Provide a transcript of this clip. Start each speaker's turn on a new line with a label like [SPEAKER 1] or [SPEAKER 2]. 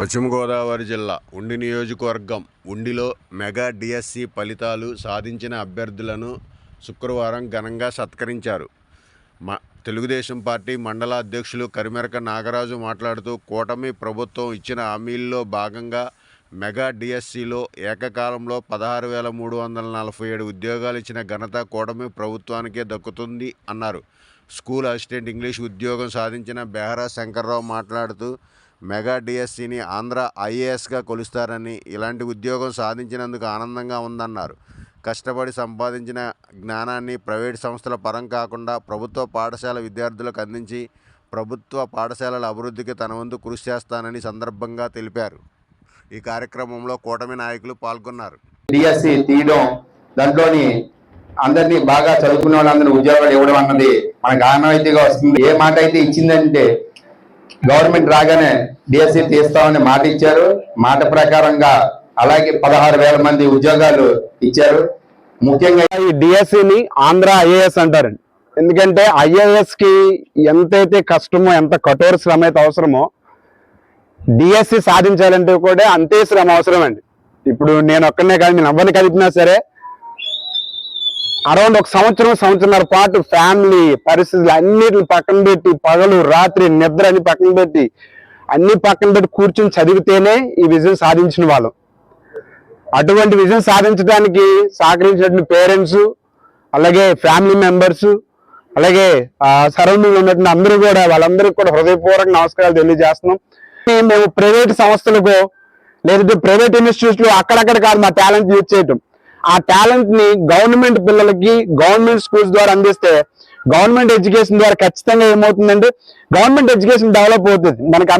[SPEAKER 1] పశ్చిమ గోదావరి జిల్లా ఉండి నియోజకవర్గం ఉండిలో మెగా డిఎస్సి ఫలితాలు సాధించిన అభ్యర్థులను శుక్రవారం ఘనంగా సత్కరించారు. మా తెలుగుదేశం పార్టీ మండల అధ్యక్షులు కరిమెరక నాగరాజు మాట్లాడుతూ కూటమి ప్రభుత్వం ఇచ్చిన హామీల్లో భాగంగా మెగా డిఎస్సిలో ఏకకాలంలో పదహారు వేల మూడు వందల నలభై ఏడు ఉద్యోగాలు ఇచ్చిన ఘనత కూటమి ప్రభుత్వానికే దక్కుతుంది అన్నారు. స్కూల్ అసిస్టెంట్ ఇంగ్లీష్ ఉద్యోగం సాధించిన బెహరా శంకర్రావు మాట్లాడుతూ మెగా డిఎస్సిని ఆంధ్ర ఐఏఎస్గా కొలుస్తారని ఇలాంటి ఉద్యోగం సాధించినందుకు ఆనందంగా ఉందన్నారు. కష్టపడి సంపాదించిన జ్ఞానాన్ని ప్రైవేట్ సంస్థల పరం కాకుండా ప్రభుత్వ పాఠశాల విద్యార్థులకు అందించి ప్రభుత్వ పాఠశాలల అభివృద్ధికి తన వంతు కృషి చేస్తానని సందర్భంగా తెలిపారు. ఈ కార్యక్రమంలో కూటమి నాయకులు పాల్గొన్నారు.
[SPEAKER 2] డిఎస్సి తీయడం దాంట్లోని అందరినీ బాగా చదువుకునే వాళ్ళందరూ ఉద్యోగాలు ఇవ్వడం అన్నది మనకు ఆనవాయితీగా వస్తుంది. ఏ మాట అయితే ఇచ్చిందంటే గవర్నమెంట్ రాగానే డిఎస్సి తీస్తామని మాట ఇచ్చారు. మాట ప్రకారంగా అలాగే పదహారు వేల మంది ఉద్యోగాలు ఇచ్చారు. ముఖ్యంగా
[SPEAKER 3] ఈ డిఎస్సిని ఆంధ్ర ఐఏఎస్ అంటారండి. ఎందుకంటే ఐఏఎస్కి ఎంతైతే కష్టమో ఎంత కఠోర శ్రమ అయితే అవసరమో డిఎస్సి సాధించాలంటే కూడా అంతే శ్రమ అవసరం అండి ఇప్పుడు నేను ఒక్కనే కాదు నేను ఎవరిని కలిపినా సరే అరౌండ్ ఒక సంవత్సరం సంవత్సరంన్నర పాటు ఫ్యామిలీ పరిస్థితులు అన్నిటిని పక్కన పెట్టి పగలు రాత్రి నిద్ర అని పక్కన పెట్టి అన్ని పక్కన పెట్టి కూర్చుని చదివితేనే ఈ విజయం సాధించిన వాళ్ళం. అటువంటి విజయం సాధించడానికి సహకరించినటువంటి పేరెంట్స్ అలాగే ఫ్యామిలీ మెంబర్స్ అలాగే సరౌండింగ్ ఉన్నటువంటి అందరూ కూడా వాళ్ళందరికీ కూడా హృదయపూర్వక నమస్కారాలు తెలియజేస్తున్నాం. ఈ మేము ప్రైవేట్ సంస్థలకు లేదంటే ప్రైవేట్ ఇన్స్టిట్యూట్లు లో అక్కడక్కడ కాదు మా టాలెంట్ యూజ్ చేయటం. ఆ టాలెంట్ని గవర్నమెంట్ పిల్లలకి గవర్నమెంట్ స్కూల్స్ ద్వారా అందిస్తే గవర్నమెంట్ ఎడ్యుకేషన్ ద్వారా ఖచ్చితంగా ఏమవుతుందంటే గవర్నమెంట్ ఎడ్యుకేషన్ డెవలప్ అవుతుంది. మనకి